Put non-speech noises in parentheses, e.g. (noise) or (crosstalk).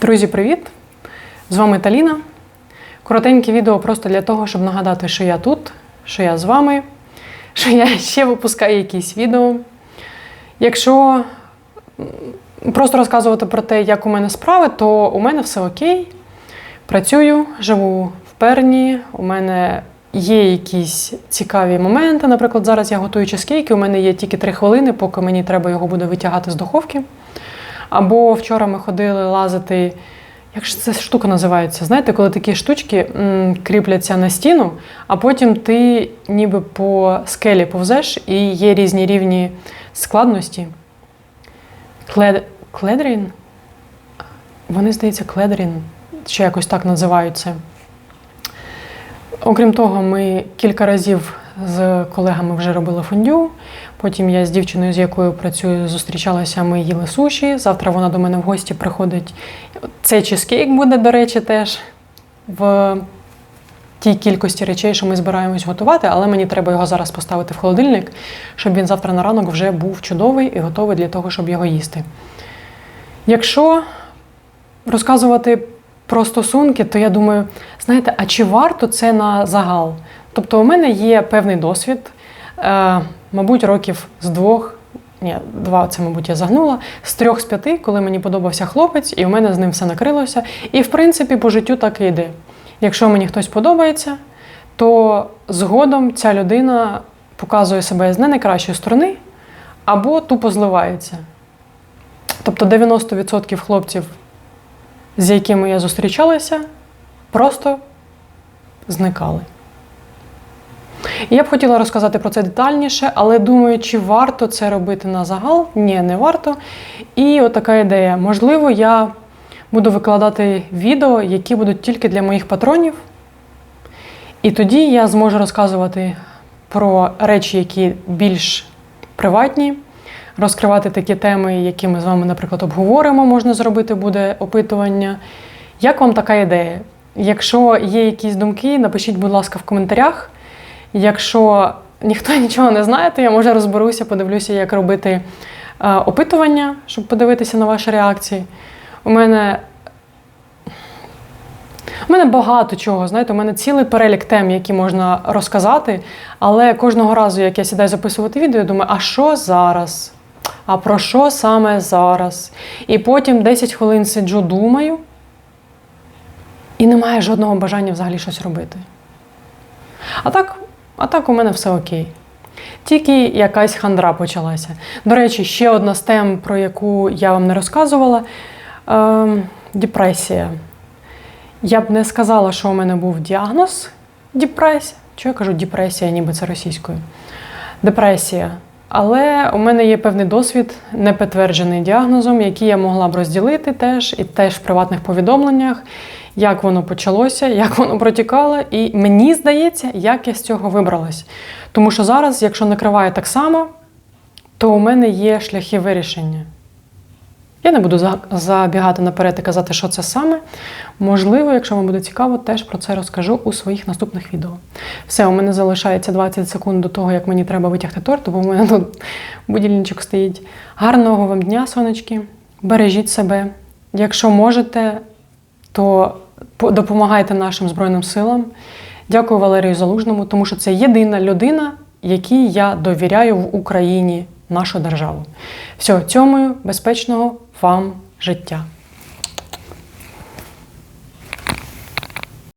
Друзі, привіт! З вами Таліна. Коротеньке відео просто для того, щоб нагадати, що я тут, що я з вами, що я ще випускаю якісь відео. Якщо просто розказувати про те, як у мене справи, то у мене все окей. Працюю, живу в Перні, у мене є якісь цікаві моменти. Наприклад, зараз я готую чизкейки, у мене є тільки 3 хвилини, поки мені треба його буде витягати з духовки. Або вчора ми ходили лазити. Як ж ця штука називається? Знаєте, коли такі штучки м, кріпляться на стіну, а потім ти ніби по скелі повзеш і є різні рівні складності. Клед... Кледрін? Вони, здається, кледрін, чи якось так називають це. Окрім того, ми кілька разів з колегами вже робили фондю. Потім я з дівчиною, з якою працюю, зустрічалася, ми їли суші. Завтра вона до мене в гості приходить. Цей чизкейк буде, до речі, теж в тій кількості речей, що ми збираємось готувати, але мені треба його зараз поставити в холодильник, щоб він завтра на ранок вже був чудовий і готовий для того, щоб його їсти. Якщо розказувати про стосунки, то я думаю, знаєте, а чи варто це на загал? Тобто, у мене є певний досвід, е, мабуть, років з двох. Ні, два це, мабуть, я загнула. З трьох з п'яти, коли мені подобався хлопець, і в мене з ним все накрилося. І, в принципі, по життю так і йде. Якщо мені хтось подобається, то згодом ця людина показує себе з не найкращої сторони або тупо зливається. Тобто 90% хлопців, з якими я зустрічалася, просто зникали. Я б хотіла розказати про це детальніше, але думаю, чи варто це робити на загал? Ні, не варто. І от така ідея. Можливо, я буду викладати відео, які будуть тільки для моїх патронів. І тоді я зможу розказувати про речі, які більш приватні, розкривати такі теми, які ми з вами, наприклад, обговоримо, можна зробити буде опитування. Як вам така ідея? Якщо є якісь думки, напишіть, будь ласка, в коментарях. Якщо ніхто (laughs) нічого не знає, то я може розберуся, подивлюся, як робити е, опитування, щоб подивитися на ваші реакції. У мене. У мене багато чого, знаєте, у мене цілий перелік тем, які можна розказати, але кожного разу, як я сідаю записувати відео, я думаю, а що зараз? А про що саме зараз? І потім 10 хвилин сиджу, думаю, і немає жодного бажання взагалі щось робити. А так, а так у мене все окей. Тільки якась хандра почалася. До речі, ще одна з тем, про яку я вам не розказувала ем, депресія. Я б не сказала, що у мене був діагноз депресія. Чого я кажу депресія, ніби це російською. Депресія. Але у мене є певний досвід, не підтверджений діагнозом, який я могла б розділити теж, і теж в приватних повідомленнях, як воно почалося, як воно протікало. І мені здається, як я з цього вибралась. Тому що зараз, якщо накриває так само, то у мене є шляхи вирішення. Я не буду забігати наперед і казати, що це саме. Можливо, якщо вам буде цікаво, теж про це розкажу у своїх наступних відео. Все, у мене залишається 20 секунд до того, як мені треба витягти торт, бо в мене тут будильничок стоїть. Гарного вам дня, сонечки. Бережіть себе. Якщо можете, то допомагайте нашим Збройним силам. Дякую Валерію Залужному, тому що це єдина людина, якій я довіряю в Україні нашу державу. Все, цьому безпечного вам життя.